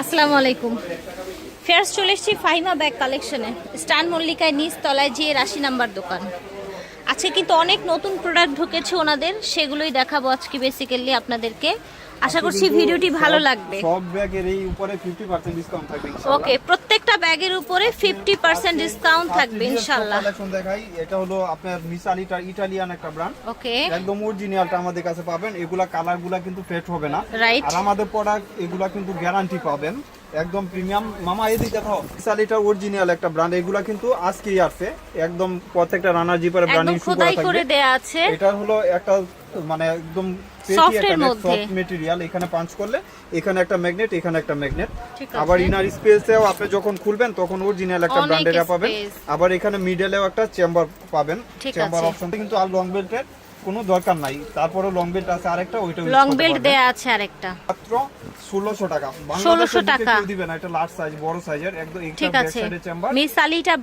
আসসালামু আলাইকুম। ফেয়ার্স চলে এসেছি ফাহিমা ব্যাগ কালেকশনে স্টান মল্লিকায় নিচ তলায় যে রাশি নাম্বার দোকান। আজকে কিন্তু অনেক নতুন প্রোডাক্ট ঢুকেছে ওনাদের, সেগুলোই দেখাবো আজকে বেসিক্যালি আপনাদেরকে। আশা করছি ভিডিওটি ভালো লাগবে। সব ব্যাগের এই উপরে 50% ডিসকাউন্ট থাকবে ওকে প্রত্যেকটা ব্যাগের উপরে ফিফটি পার্সেন্ট ডিসকাউন্ট থাকবে ইনশাল্লাহ কালেকশন দেখাই এটা হলো আপনার মিসালিটা ইটালিয়ান একটা ব্র্যান্ড ওকে। একদম অরিজিনালটা আমাদের কাছে পাবেন এগুলা কালারগুলা কিন্তু ফেট হবে না। রাইট আর আমাদের প্রোডাক্ট এগুলা কিন্তু গ্যারান্টি পাবেন একদম প্রিমিয়াম মামা এদিকে দেখাও মিসালিটা অরিজিনাল একটা ব্র্যান্ড এগুলা কিন্তু আজকেই আসছে। একদম প্রত্যেকটা রানার জিপার ব্র্যান্ডিং শুরু করা দেয়া আছে। এটা হলো একটা মানে একদম সফট মেটেরিয়াল এখানে পাঞ্চ করলে এখানে একটা ম্যাগনেট এখানে একটা ম্যাগনেট আবার ইনার স্পেসেও আপনি যখন খুলবেন তখন অরিজিনাল একটা অনেক ব্র্যান্ডের পাবেন। আবার এখানে মিডলেও একটা চেম্বার পাবেন। চেম্বার অপশন কিন্তু আর লং বেল্টের কোনো দরকার নাই। তারপরে লং বেল্ট আছে আরেকটা ওইটা লং বেল্ট দেয়া আছে আরেকটা। মাত্র ষোলোশো টাকা। 1600 টাকা। দিবে না এটা লার্জ সাইজ বড় সাইজের একদম চেম্বার মিস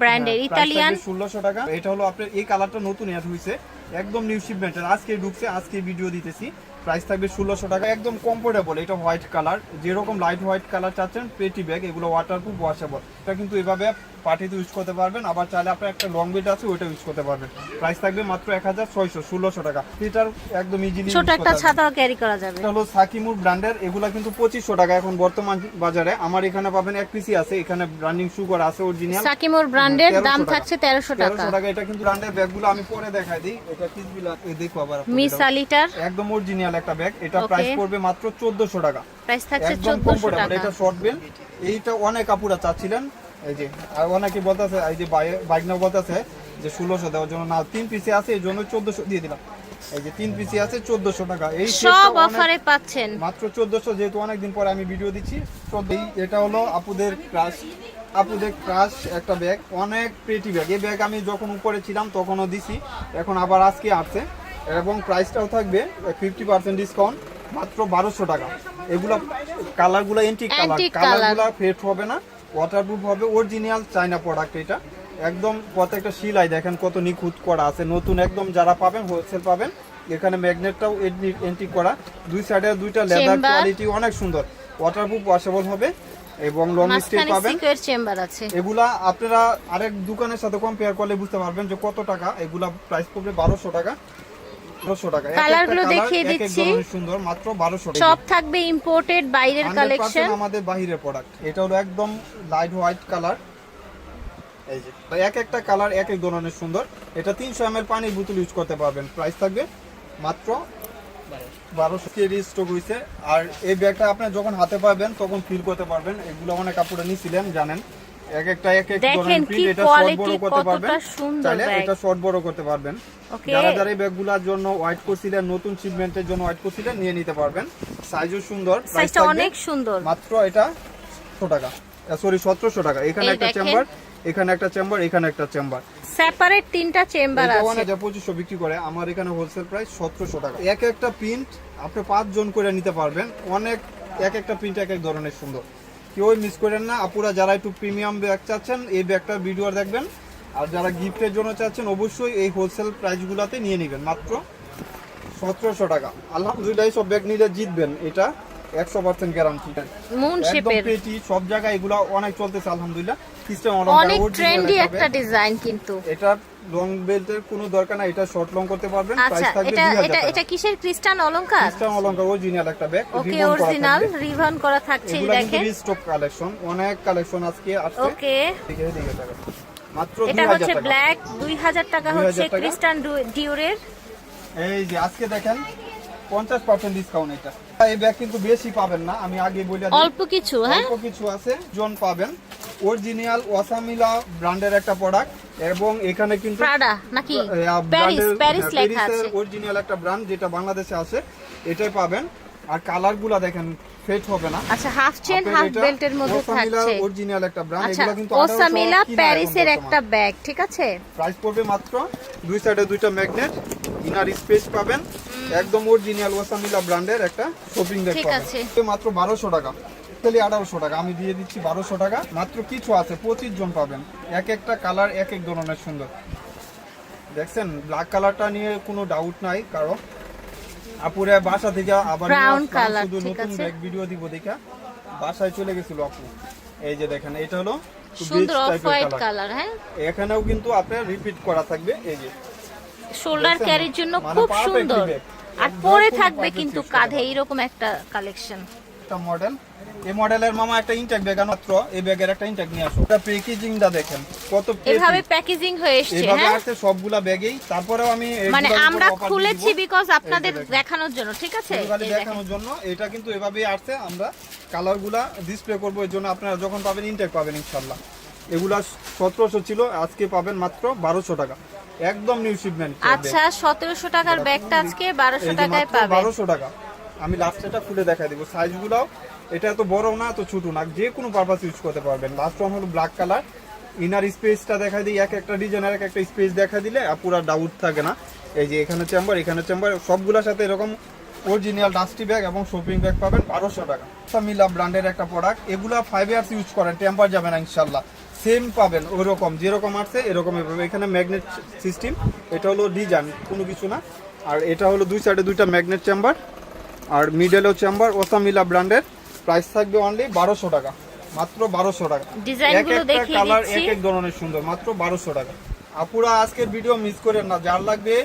ব্র্যান্ডের ইতালিয়ান ষোলোশো টাকা। এটা হলো আপনার এই কালারটা নতুন অ্যাড হয়েছে একদম নিউ শিপমেন্টের আজকে ঢুকছে, আজকে ভিডিও দিতেছি। প্রাইস থাকবে ষোলোশো টাকা, একদম কমফোর্টেবল এটা হোয়াইট কালার যেরকম লাইট হোয়াইট কালার চাচ্ছেন পেটি ব্যাগ এগুলো ওয়াটারপ্রুফ ওয়াশেবল এটা কিন্তু এভাবে পার্টিতে ইউজ করতে পারবেন। আবার চাইলে আপনার একটা লং বেড আছে ওইটা ইউজ করতে পারবেন। প্রাইস থাকবে মাত্র এক হাজার ছয়শো ষোলোশো টাকা। এটার একদম ইজিলি ছোট একটা ছাতাও ক্যারি করা যাবে। এটা হলো সাকিমুর ব্র্যান্ডের এগুলা কিন্তু পঁচিশশো টাকা এখন বর্তমান বাজারে। আমার এখানে পাবেন এক পিসি আছে এখানে ব্র্যান্ডিং সুগার আছে অরিজিনাল সাকিমোর ব্র্যান্ডের দাম থাকছে তেরোশো টাকা। তেরোশো টাকা এটা কিন্তু ব্র্যান্ডের ব্যাগগুলো আমি পরে দেখাই দিই। এটা পিসগুলো দেখো আবার মিস আলিটার। একদম অরিজিনাল একটা ব্যাগ এটা প্রাইস পড়বে মাত্র চোদ্দশো টাকা। প্রাইস থাকছে চোদ্দশো টাকা। এটা শর্ট বেল এইটা অনেক কাপুরা চাচ্ছিলেন। এই যে আর অনেকে বলতেছে এই যে বাইক না বলতেছে যে ষোলোশো দেওয়ার জন্য। না তিন পিসি আছে এই জন্য চোদ্দশো দিয়ে দিলাম। এই যে তিন পিসি আছে চোদ্দশো টাকা। এই সব অফারে পাচ্ছেন। মাত্র চোদ্দশো যেহেতু অনেকদিন পরে আমি ভিডিও দিচ্ছি এই এটা হলো আপুদের ক্রাশ আপুদের ক্রাশ একটা ব্যাগ অনেক প্রেটি ব্যাগ এই ব্যাগ আমি যখন উপরে ছিলাম তখনও দিছি। এখন আবার আজকে আসছে। এবং প্রাইসটাও থাকবে ফিফটি পার্সেন্ট ডিসকাউন্ট মাত্র বারোশো টাকা। এগুলো কালারগুলো এন্টিক কালার। কালারগুলো ফেট হবে না। ওয়াটারপ্রুফ হবে অরিজিনাল চাইনা প্রোডাক্ট এটা। একদম প্রত্যেকটা শিলাই দেখেন কত নিখুঁত করা আছে। নতুন একদম যারা পাবেন হোলসেল পাবেন এখানে ম্যাগনেটটাও এন্ট্রি করা। দুই সাইডে দুইটা লেদার কোয়ালিটি অনেক সুন্দর। ওয়াটারপ্রুফ ওয়াশেবল হবে এবং লং স্টে পাবেন। চেম্বার আছে। এগুলা আপনারা আরেক দোকানের সাথে কম্পেয়ার করলে বুঝতে পারবেন যে কত টাকা। এগুলা প্রাইস পড়বে বারোশো টাকা। টাকা। এক একটা কালারগুলো দেখিয়ে এক এক দিচ্ছি। সুন্দর মাত্র বারোশো টাকা। সব থাকবে ইম্পোর্টেড বাইরের কালেকশন আমাদের বাহিরের প্রোডাক্ট এটা হলো একদম লাইট হোয়াইট কালার এই যে এক একটা কালার এক এক ধরনের সুন্দর। এটা পানির বোতল ইউজ করতে পারবেন। প্রাইস থাকবে মাত্র বারোশো। কেজি স্টক হয়েছে আর এই ব্যাগটা আপনি যখন হাতে পাবেন তখন ফিল করতে পারবেন। এগুলো অনেক কাপড়ে নিয়েছিলেন জানেন। এক একটা এক এক ধরনের প্রিন্ট এটা শর্ট বড় করতে পারবেন। চাইলে এটা শর্ট বড় করতে পারবেন। যারা যারা এই ব্যাগগুলোর জন্য হোয়াইট করছিলেন নতুন শিপমেন্টের জন্য হোয়াইট করছিলেন নিয়ে নিতে পারবেন। সাইজও সুন্দর সাইজটা অনেক সুন্দর। মাত্র এটা ছ টাকা। সরি সতেরোশো টাকা। এখানে একটা চেম্বার এখানে একটা চেম্বার এখানে একটা চেম্বার সেপারেট তিনটা চেম্বার আছে। বিক্রি করে আমার এখানে হোলসেল প্রাইস সতেরোশো টাকা। এক একটা প্রিন্ট আপনি পাঁচজন করে নিতে পারবেন। অনেক এক একটা প্রিন্ট এক এক ধরনের সুন্দর। কেউ মিস করেন না। আপুরা যারা একটু প্রিমিয়াম ব্যাগ চাচ্ছেন এই ব্যাগটা ভিডিও দেখবেন। আর যারা গিফটের জন্য চাচ্ছেন অবশ্যই এই হোলসেল প্রাইসগুলোতে নিয়ে নেবেন। মাত্র সতেরোশো টাকা। আলহামদুলিল্লাহ সব ব্যাগ নিলে জিতবেন। এটা একশো পার্সেন্ট গ্যারান্টি একদম পেটি সব জায়গায় এগুলো অনেক চলতেছে আলহামদুলিল্লাহ। সিস্টেম অনেক ট্রেন্ডি একটা ডিজাইন কিন্তু। এটা লং বেল্টের কোনো দরকার নাই এটা শর্ট লং করতে পারবেন প্রাইস আচ্ছা থাকবে এটা 2000 এটা টাকা। এটা কিসের? ক্রিস্টান অলংকার ক্রিস্টান অলংকার অরিজিনাল একটা ব্যাগ ওকে অরিজিনাল রিভান করা থাকছে এই এগুলো কিন্তু দেখেন। কালেকশন অনেক কালেকশন আজকে আসছে। ওকে দিকে দিকে টাকা মাত্র 2000 টাকা এটা হচ্ছে ব্ল্যাক দুই হাজার টাকা 2000 হচ্ছে। ক্রিস্টান ডিউরের এই যে আজকে দেখেন পঞ্চাশ পার্সেন্ট ডিসকাউন্ট এটা। এই ব্যাগ কিন্তু বেশি পাবেন না আমি আগে বলে দিই। অল্প কিছু হ্যাঁ? অল্প কিছু আছে জন পাবেন। অরিজিনাল ওয়াসামিলা ব্র্যান্ডের একটা প্রোডাক্ট এবং এখানে কিন্তু প্রাডা নাকি? প্যারিস প্যারিস লেখা আছে। অরিজিনাল একটা ব্র্যান্ড যেটা বাংলাদেশে আছে এটাই পাবেন। আর কালারগুলা দেখেন ফেট হবে না। আচ্ছা হাফ চেন হাফ বেল্টের মধ্যে থাকছে। অরিজিনাল একটা ব্র্যান্ড আচ্ছা এগুলো কিন্তু ওসামিলা প্যারিসের একটা ব্যাগ ঠিক আছে? প্রাইস পড়বে মাত্র দুই সাইডে দুইটা ম্যাগনেট ইনার স্পেস পাবেন। একদম অরিজিনাল ওসামিলা ব্র্যান্ডের একটা শপিং ব্যাগ ঠিক আছে। মাত্র বারোশো টাকা। তাহলে আঠারোশো টাকা। আমি দিয়ে দিচ্ছি বারোশো টাকা। মাত্র কিছু আছে পঁচিশ জন পাবেন। এক একটা কালার এক এক ধরনের সুন্দর। দেখছেন ব্ল্যাক কালারটা নিয়ে কোনো ডাউট নাই কারণ আপুরে বাসা থেকে আবার শুধু নতুন। ব্যাগ ভিডিও দিব দেখা। বাসায় চলে গেছিল আপু। এই যে দেখেন এটা হলো সুন্দর অফ হোয়াইট কালার হ্যাঁ? এখানেও কিন্তু আপনার রিপিট করা থাকবে এই যে। শোল্ডার ক্যারির জন্য মানে খুব সুন্দর। আর পরে থাকবে কিন্তু কাঁধে। এইরকম একটা কালেকশন একটা মডেল এই মডেলের মামা একটা ইনটেক ব্যাগ মাত্র এই ব্যাগের একটা ইনটেক নিয়ে আসো। এটা প্যাকেজিংটা দেখেন কত। এভাবে প্যাকেজিং হয়ে এসছে হ্যাঁ? আসছে সবগুলা ব্যাগেই তারপরেও আমি মানে আমরা খুলেছি বিকজ আপনাদের দেখানোর জন্য ঠিক আছে? এই দেখানোর জন্য। এটা কিন্তু এভাবেই আসছে। আমরা কালারগুলা ডিসপ্লে করব এর জন্য আপনারা যখন পাবেন ইনটেক পাবেন ইনশাল্লাহ এগুলা সতেরোশো ছিল আজকে পাবেন মাত্র বারোশো টাকা। একদম নিউ শিপমেন্ট আচ্ছা সতেরোশো টাকার ব্যাগটা আজকে বারোশো টাকায় পাবে বারোশো টাকা। আমি লাস্ট এটা খুলে দেখাই দিব। সাইজগুলাও এটা এত বড় না তো ছোট না, যে কোনো পারপাস ইউজ করতে পারবেন। লাস্ট ওয়ান হলো ব্ল্যাক কালার ইনার স্পেসটা দেখা দিই, এক একটা ডিজাইনের এক একটা স্পেস দেখা দিলে, আর পুরো ডাউট থাকে না। এই যে এখানে চেম্বার এখানে চেম্বার সবগুলোর সাথে এরকম অরিজিনাল ডাস্টি ব্যাগ এবং শপিং ব্যাগ পাবেন, বারোশো টাকা। মিলা ব্র্যান্ডের একটা প্রোডাক্ট এগুলা ফাইভ ইয়ার্স ইউজ করেন টেম্পার যাবে না ইনশাল্লাহ সেম পাবেন, ওইরকম, যেরকম আসছে, এরকম পাবেন এখানে ম্যাগনেট সিস্টেম এটা হলো ডিজাইন কোনো কিছু না। আর এটা হলো দুই সাইডে দুইটা ম্যাগনেট চেম্বার আর মিডেলও চেম্বার ওসামিলা ব্র্যান্ডের প্রাইস থাকবে অনলি বারোশো টাকা মাত্র বারোশো টাকা। ডিজাইনগুলো এক একটা কালার। এক এক ধরনের সুন্দর মাত্র বারোশো টাকা। আপুরা আজকের ভিডিও মিস করেন না যার লাগবে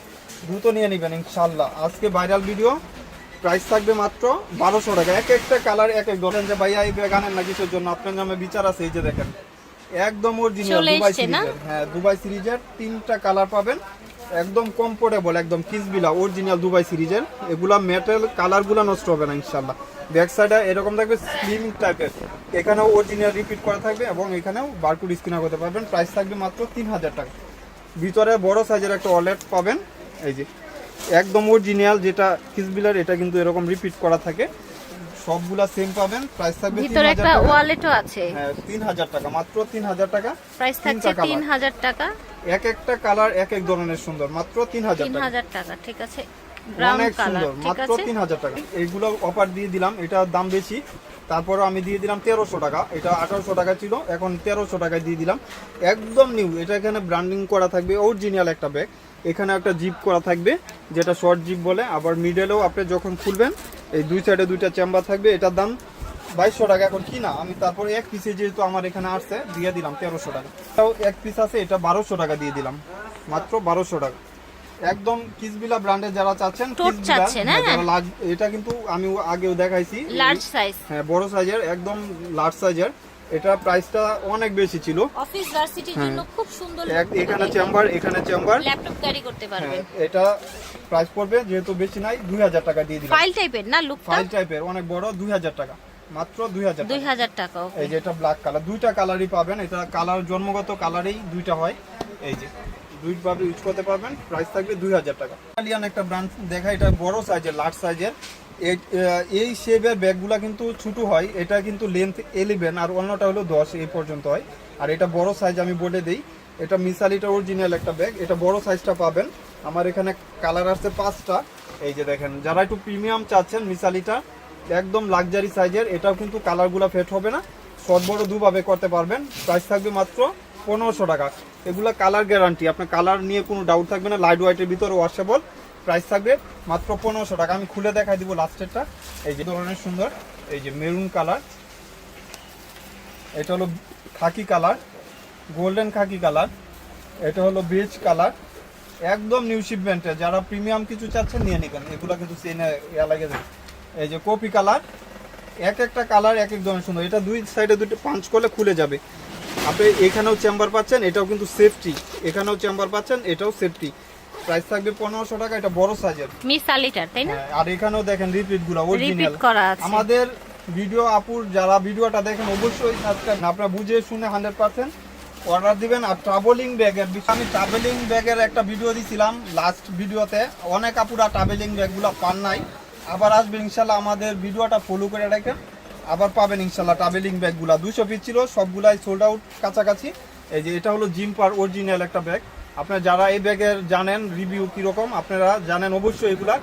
দ্রুত নিয়ে নেবেন ইনশাল্লাহ আজকে ভাইরাল ভিডিও প্রাইস থাকবে মাত্র বারোশো টাকা। এক একটা কালার এক এক ধরনের। যে ভাইয়া এই ব্যাগ আনেন না কিছুর জন্য আপনার নামে বিচার আছে এই যে দেখেন। একদম অরিজিনাল দুবাই সিরিজের। হ্যাঁ দুবাই সিরিজের তিনটা কালার পাবেন। একদম কমফোর্টেবল একদম কিসবিলা অরিজিনাল দুবাই সিরিজের এগুলা মেটাল কালারগুলো নষ্ট হবে না ইনশাল্লাহ ব্যাক সাইডে এরকম থাকবে স্লিম টাইপের এখানেও অরিজিনাল রিপিট করা থাকবে এবং এখানেও বারকুড স্ক্যানার করতে পারবেন। প্রাইস থাকবে মাত্র তিন হাজার টাকা। ভিতরে বড় সাইজের একটা ওয়ালেট পাবেন। এই যে, একদম অরিজিনাল যেটা কিসবিলার, এটা কিন্তু এরকম রিপিট করা থাকে। সবগুলা সেম পাবেন। প্রাইস থাকবে ভিতরে একটা ওয়ালেটও আছে। হ্যাঁ তিন হাজার টাকা মাত্র তিন হাজার টাকা। প্রাইস থাকছে তিন colour। হাজার টাকা। এক একটা কালার এক এক ধরনের সুন্দর মাত্র তিন হাজার টাকা। হাজার টাকা ঠিক আছে। ব্রাউন কালার ঠিক মাত্র আছে। তিন হাজার টাকা। এইগুলো অফার দিয়ে দিলাম এটার দাম বেশি। তারপরে আমি দিয়ে দিলাম তেরোশো টাকা এটা আঠারোশো টাকা ছিল এখন তেরোশো টাকায় দিয়ে দিলাম। একদম নিউ এটা এখানে ব্র্যান্ডিং করা থাকবে অরিজিনাল একটা ব্যাগ এখানে একটা জিপ করা থাকবে যেটা শর্ট জিপ বলে। আবার মিডলেও আপনি যখন খুলবেন এই দুই সাইডে দুইটা চেম্বার থাকবে এটার দাম বাইশশো টাকা। এখন কিনা আমি তারপরে এক পিসে যেহেতু আমার এখানে আসছে দিয়ে দিলাম তেরোশো টাকা। এটাও এক পিস আছে এটা বারোশো টাকা দিয়ে দিলাম। মাত্র বারোশো টাকা। একদম কিসবিলা ব্র্যান্ডে যারা চাচ্ছেন হ্যাঁ, হ্যাঁ? এটা কিন্তু আমি আগেও দেখাইছি। লার্জ সাইজ হ্যাঁ বড় সাইজের একদম লার্জ সাইজের এটা প্রাইসটা অনেক বেশি ছিল। অফিস ভার্সিটির জন্য খুব সুন্দর এক- এখানে চেম্বার এখানে চেম্বার ল্যাপটপ ক্যারি করতে পারবে হ্যাঁ এটা প্রাইস পড়বে যেহেতু বেশি নাই দুই হাজার টাকা দিয়ে দিলাম। ফাইল টাইপের না লুকটা ফাইল টাইপের অনেক বড় দুই হাজার টাকা। মাত্র দুই হাজার দুই টাকা ওকে এই যে এটা ব্ল্যাক কালার দুইটা কালারই পাবেন এটা কালার জন্মগত কালারেই দুইটা হয়। এই যে দুইভাবে ইউজ করতে পারবেন। প্রাইস থাকবে দুই হাজার টাকা। ইটালিয়ান একটা ব্র্যান্ড দেখা এটা বড় সাইজের লার্জ সাইজের এই শেপের ব্যাগগুলা কিন্তু ছোট হয়, এটা কিন্তু লেন্থ এলিভেন আর অন্যটা হলো দশ এই পর্যন্ত হয়। আর এটা বড় সাইজ আমি বলে দিই, এটা মিসালিটা অরিজিনাল একটা ব্যাগ এটা বড় সাইজটা পাবেন। আমার এখানে কালার আসছে পাঁচটা, এই যে দেখেন, যারা একটু প্রিমিয়াম চাচ্ছেন মিসালিটা, একদম লাক্সারি সাইজের এটাও কিন্তু কালারগুলো ফেট হবে না শর্ট বড় দুভাবে করতে পারবেন। প্রাইস থাকবে মাত্র পনেরোশো টাকা। এগুলো কালার গ্যারান্টি আপনার কালার নিয়ে কোনো ডাউট থাকবে না লাইট হোয়াইটের ভিতরে ওয়াশেবল প্রাইস থাকবে মাত্র পনেরোশো টাকা। আমি খুলে দেখাই দিব লাস্টেরটা এই যে ধরনের সুন্দর, এই যে মেরুন কালার এটা হলো khaki colour golden khaki colour এটা হলো বেজ কালার একদম নিউ শিপমেন্টে যারা প্রিমিয়াম কিছু চাচ্ছেন, নিয়ে নেবেন। এগুলো কিন্তু সেনে ইয়া লাগে। এই যে কপি কালার এক একটা কালার এক এক ধরনের সুন্দর। এটা দুই সাইডে দুটো পাঞ্চ করলে খুলে যাবে। আপনি এখানেও চেম্বার পাচ্ছেন, এটাও কিন্তু সেফটি এখানেও চেম্বার পাচ্ছেন, এটাও সেফটি প্রাইস থাকবে পনেরোশো টাকা এটা বড় সাইজের মিস আলিটার তাই না? হ্যাঁ, আর এখানেও দেখেন রিপিটগুলো অরিজিনাল করা আছে। আমাদের ভিডিও আপুর যারা ভিডিওটা দেখেন অবশ্যই সাবস্ক্রাইব আপনারা বুঝে শুনে হান্ড্রেড পার্সেন্ট অর্ডার দিবেন। আর ট্রাভেলিং ব্যাগের আমি ট্রাভেলিং ব্যাগের একটা ভিডিও দিছিলাম লাস্ট ভিডিওতে অনেক আপুরা ট্রাভেলিং ব্যাগগুলো পান নাই। আবার আসবে ইনশাল্লাহ আমাদের ভিডিওটা ফলো করে রাখেন আবার পাবেন ইনশাল্লাহ ট্রাভেলিং ব্যাগগুলা দুশো পিস ছিল সবগুলাই সোল্ড আউট কাছাকাছি। এই যে এটা হলো জিম্পার অরিজিনাল একটা ব্যাগ আপনারা যারা এই ব্যাগের জানেন রিভিউ কীরকম আপনারা জানেন অবশ্যই এগুলা।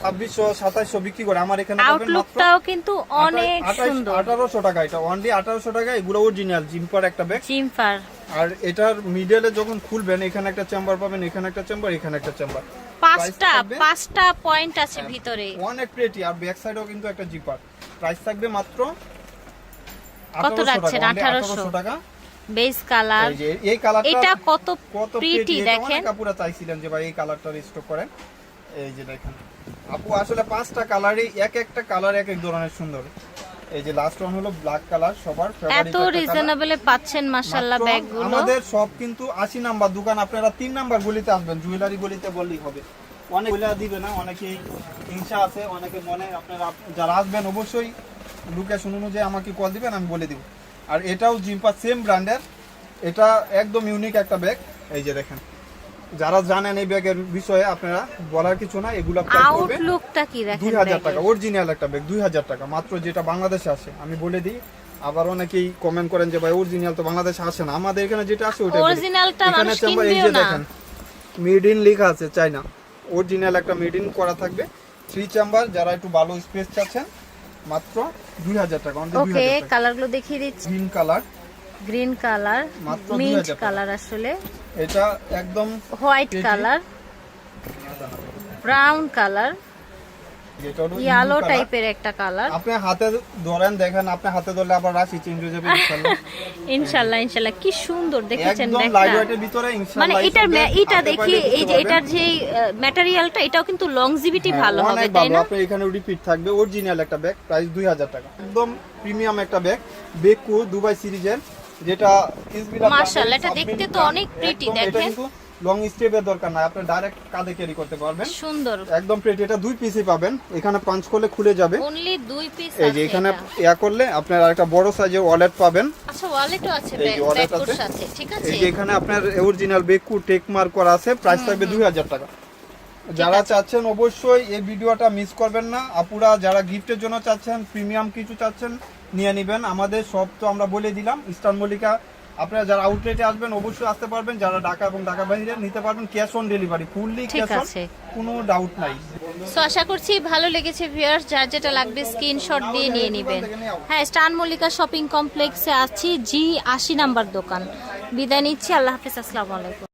ছাব্বিশশো সাতাইশশো বিক্রি করে। আমার এখানে আউটলুকটাও কিন্তু অনেক সুন্দর। আঠারোশো টাকা এটা। অনলি আঠারোশো টাকা এগুলো অরিজিনাল জিম্পার একটা ব্যাগ জিমফার আর এটার মিডলে যখন খুলবেন এখানে একটা চেম্বার পাবেন এখানে একটা চেম্বার এখানে একটা চেম্বার পাঁচটা পাঁচটা পয়েন্ট আছে ভিতরে। অনেক প্রেটি আর ব্যাক সাইডেও কিন্তু একটা জিপার প্রাইস থাকবে মাত্র কত 1800 রাখছেন? টাকা, 1800 1800 টাকা। Beige colour. এই কালারটা এটা কত প্রিটি দেখেন। চাইছিলেন যে ভাই এই কালারটা স্টক করেন। এই যে দেখেন। আপু আসলে পাঁচটা কালারই এক একটা কালার এক এক ধরনের সুন্দর। এই যে লাস্ট ওয়ান হলো ব্ল্যাক কালার সবার এত রিজনেবলে পাচ্ছেন মাশাআল্লাহ ব্যাগগুলো। আমাদের সব কিন্তু আশি নাম্বার দোকান। আপনারা তিন নাম্বার গলিতে আসবেন জুয়েলারি গলিতে বললেই হবে। অনেক বলে দিবে না অনেকেই হিংসা আছে অনেকে মনে আপনারা যারা আসবেন অবশ্যই লোকেশন অনুযায়ী আমাকে কল দিবেন আমি বলে দিব। আর এটাও জিম্পা সেম ব্র্যান্ডের এটা একদম ইউনিক একটা ব্যাগ এই যে দেখেন যারা জানেন এই ব্যাগের বিষয়ে আপনারা বলার কিছু না এগুলো আউটলুকটা কি দেখেন দুই হাজার টাকা অরিজিনাল একটা ব্যাগ দুই হাজার টাকা। মাত্র যেটা বাংলাদেশে আসে আমি বলে দিই। আবার অনেকেই কমেন্ট করেন যে ভাই অরিজিনাল তো বাংলাদেশে আসে না। আমাদের এখানে যেটা আসে ওটা অরিজিনালটা মানুষ কিনবেও না। মেড ইন লেখা আছে চাইনা অরিজিনাল একটা মেড ইন করা থাকবে। থ্রি চেম্বার যারা একটু ভালো স্পেস চাচ্ছেন মাত্র দুই হাজার টাকা অনলি দুই ওকে কালারগুলো কালারগুলো দেখিয়ে দিচ্ছি। গ্রিন কালার গ্রিন কালার মাত্র মিন্ট 2000 টাকা। কালার আসলে। এটা একদম white colour brown colour yellow টাইপের একটা কালার আপনি হাতে ধরেন দেখেন আপনি হাতে ধরলে আবার রাশি চেঞ্জ হয়ে যাবে ইনশাআল্লাহ ইনশাআল্লাহ ইনশাআল্লাহ কি সুন্দর দেখেছেন একদম লাইট ব্যাগটা ওয়েটের ভিতরে ইনশাআল্লাহ মানে এই এটার এটা দেখি এই যে এটার যে ম্যাটেরিয়ালটা এটাও কিন্তু লংজিভিটি হ্যাঁ, ভালো হবে তাই না? আপনার এখানে রিপিট থাকবে অরিজিনাল একটা ব্যাগ প্রাইস দুই হাজার টাকা। একদম প্রিমিয়াম একটা ব্যাগ বেকু দুবাই সিরিজের যেটা মাশাআল্লাহ, এটা দেখতে তো অনেক এটা দেখেন। লং স্টেপের দরকার নাই আপনি ডাইরেক্ট কাঁধে ক্যারি করতে পারবেন। সুন্দর। একদম প্লেট এটা দুই পিসই পাবেন এখানে পাঁচ করলে খুলে যাবে। অনলি দুই পিস এই যে এখানে ইয়া করলে আপনার আরেকটা বড় সাইজের ওয়ালেট পাবেন। আচ্ছা ওয়ালেটও আছে এই wallet আছে। সাথে ঠিক আছে? এই যে এখানে আপনার অরিজিনাল বেকু টেক মার্ক করা আছে প্রাইস থাকবে দুই হাজার টাকা। যারা চাচ্ছেন অবশ্যই এই ভিডিওটা মিস করবেন না। আপুরা যারা গিফটের জন্য চাচ্ছেন প্রিমিয়াম কিছু চাচ্ছেন নিয়ে নেবেন। আমাদের সব তো আমরা বলে দিলাম। ইস্টার্ন মল্লিকা আপনারা যারা আউটলেটে আসবেন অবশ্যই আসতে পারবেন। যারা ঢাকা এবং ঢাকা বাইরে নিতে পারবেন cash on delivery fully cash on আছে। কোনো ডাউট নাই। সো আশা করছি ভালো লেগেছে ভিউয়ার্স যার যেটা লাগবে স্ক্রিনশট দিয়ে নিয়ে নেবেন। হ্যাঁ স্টান মল্লিকা শপিং কমপ্লেক্সে আছি। জি আশি নাম্বার দোকান। বিদায় নিচ্ছি আল্লাহ হাফিজ আসসালামু আলাইকুম।